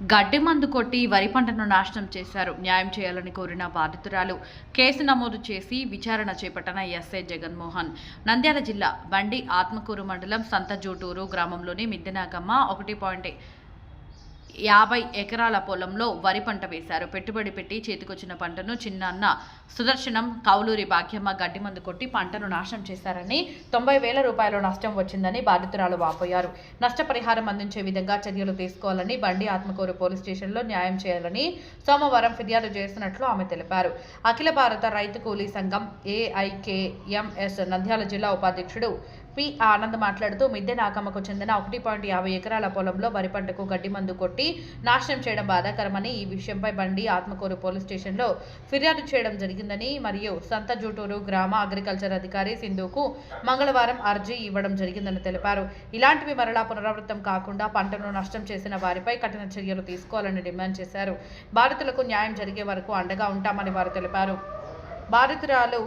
గడ్డి మందు కొట్టి వరి పంటను నాశనం చేశారు. న్యాయం చేయాలని కోరిన బాధితురాలు కేసు నమోదు చేసి విచారణ చేపట్టిన ఎస్ఐ జగన్మోహన్. నంద్యాల జిల్లా బండి ఆత్మకూరు మండలం సంతజూటూరు గ్రామంలోని మిద్దెనాగమ్మ ఒకటి పాయింట్ యాభై ఎకరాల పొలంలో వరి పంట వేశారు. పెట్టుబడి పెట్టి చేతికొచ్చిన పంటను చిన్నాన్న సుదర్శనం కౌలూరి భాగ్యమ్మ గడ్డి మందు కొట్టి పంటను నాశనం చేశారని తొంభై వేల రూపాయల నష్టం వచ్చిందని బాధితురాలు వాపోయారు. నష్టపరిహారం అందించే విధంగా చర్యలు తీసుకోవాలని బండి ఆత్మకూరు పోలీస్ స్టేషన్లో న్యాయం చేయాలని సోమవారం ఫిర్యాదు చేసినట్లు ఆమె తెలిపారు. అఖిల భారత రైతు కూలీ సంఘం ఏఐకేఎంఎస్ నంద్యాల జిల్లా ఉపాధ్యక్షుడు పి ఆనంద్ మాట్లాడుతూ మిద్దె నాకమ్మకు చెందిన ఒకటి పాయింట్ యాభై ఎకరాల పొలంలో వరి పంటకు గడ్డి మందు కొట్టి నాశనం చేయడం బాధాకరమని ఈ విషయంపై బండి ఆత్మకూరు పోలీస్ స్టేషన్లో ఫిర్యాదు చేయడం జరిగిందని మరియు సంత జూటూరు గ్రామ అగ్రికల్చర్ అధికారి సింధుకు మంగళవారం అర్జీ ఇవ్వడం జరిగిందని తెలిపారు. ఇలాంటివి మరలా పునరావృతం కాకుండా పంటను నష్టం చేసిన వారిపై కఠిన చర్యలు తీసుకోవాలని డిమాండ్ చేశారు. బాధితులకు న్యాయం జరిగే వరకు అండగా ఉంటామని వారు తెలిపారు. బాధితురాలు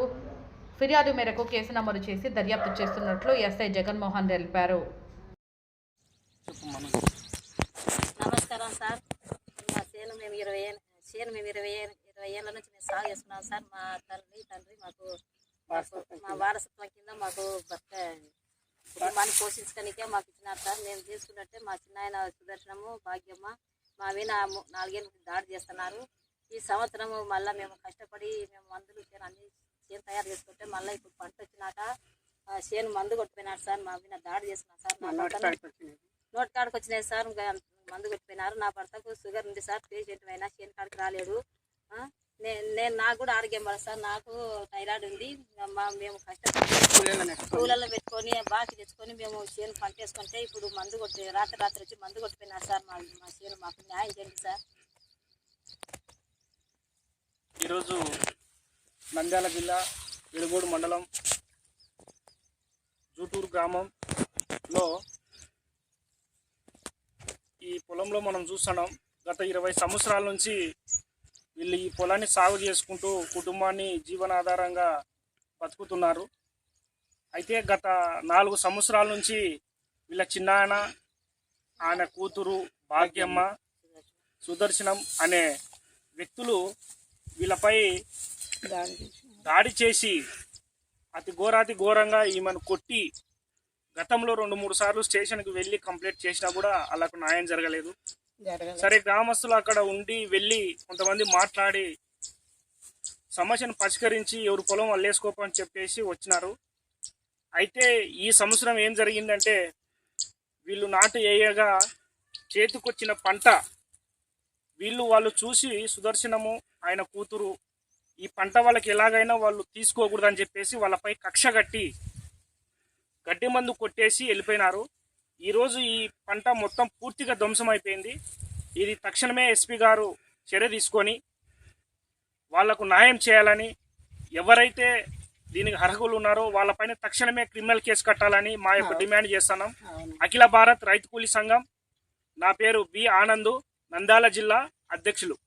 ఫిర్యాదు మేరకు కేసు నమోదు చేసి దర్యాప్తు చేస్తున్నట్లు ఎస్ఐ జగన్మోహన్ తెలిపారు. నమస్కారం సార్. మా చేను మేము ఇరవై ఏళ్ళ చేను మేము ఇరవై ఏళ్ళ ఇరవై ఏళ్ళ నుంచి మేము సాగు చేస్తున్నాం సార్. మా తల్లి తండ్రి మాకు మా వారసత్వం కింద మాకు భర్త కుటుంబాన్ని పోషించడానికే మాకు ఇచ్చినారు సార్. మేము తీసుకున్నట్టే మా చిన్నాయన సుదర్శనము భాగ్యమ్మ మా మీద నాలుగేళ్ళు దాడి చేస్తున్నారు. ఈ సంవత్సరము మళ్ళీ మేము కష్టపడి మేము మందులు అన్ని చేను తయారు చేసుకుంటే మళ్ళీ ఇప్పుడు పంట వచ్చినాక ఆ చేను మందు కొట్టిపోయినారు సార్ మా మీద దాడి చేస్తున్నారు సార్ నోట్ కాడికి వచ్చినాయి. సార్ ఇంకా మందు కొట్టిపోయినారు. నా భర్తకు షుగర్ ఉంది సార్ పేషెంట్ అయినా చేను కాడికి రాలేడు. నే- నేను నాకు కూడా ఆరోగ్యం పడదు సార్ నాకు థైరాయిడ్ ఉంది. మా మేము కష్టపడి కూలలో పెట్టుకొని. బాకి తెచ్చుకొని మేము చేను పంట వేసుకుంటే ఇప్పుడు మందు కొట్టి రాత్రి రాత్రి వచ్చి మందు కొట్టిపోయినారు సార్ మా మా చేను మాకు న్యాయం చేయండి సార్. ఈరోజు నంద్యాల జిల్లా వెలుగోడు మండలం జూటూరు గ్రామంలో ఈ పొలంలో మనం చూస్తున్నాం. గత ఇరవై సంవత్సరాల నుంచి వీళ్ళు ఈ పొలాన్ని సాగు చేసుకుంటూ కుటుంబాన్ని జీవనాధారంగా బతుకుతున్నారు. అయితే గత నాలుగు సంవత్సరాల నుంచి వీళ్ళ చిన్నాయన ఆయన కూతురు భాగ్యమ్మ సుదర్శనం అనే వ్యక్తులు వీళ్ళపై దాడి చేసి అతి ఘోరాతి ఘోరంగా ఈమెను కొట్టి గతంలో రెండు మూడు సార్లు స్టేషన్కి వెళ్ళి కంప్లైంట్ చేసినా కూడా వాళ్ళకు న్యాయం జరగలేదు. సరే గ్రామస్తులు అక్కడ ఉండి వెళ్ళి కొంతమంది మాట్లాడి సమస్యను పరిష్కరించి ఎవరు పొలం వల్లేసుకోపని చెప్పేసి వచ్చినారు. అయితే ఈ సంవత్సరం ఏం జరిగిందంటే వీళ్ళు నాటు వేయగా చేతికొచ్చిన పంట వీళ్ళు వాళ్ళు చూసి సుదర్శనము ఆయన కూతురు ఈ పంట వాళ్ళకి ఎలాగైనా వాళ్ళు తీసుకోకూడదని చెప్పేసి వాళ్ళపై కక్ష కట్టి గడ్డి మందు కొట్టేసి వెళ్ళిపోయినారు. ఈరోజు ఈ పంట మొత్తం పూర్తిగా ధ్వంసం అయిపోయింది. ఇది తక్షణమే ఎస్పీ గారు చర్య తీసుకొని వాళ్ళకు న్యాయం చేయాలని ఎవరైతే దీనికి అర్హులు ఉన్నారో వాళ్ళపైన తక్షణమే క్రిమినల్ కేసు కట్టాలని మా యొక్క డిమాండ్ చేస్తున్నాం. అఖిల భారత్ రైతు కూలీ సంఘం నా పేరు బి ఆనంద్ నంద్యాల జిల్లా అధ్యక్షులు.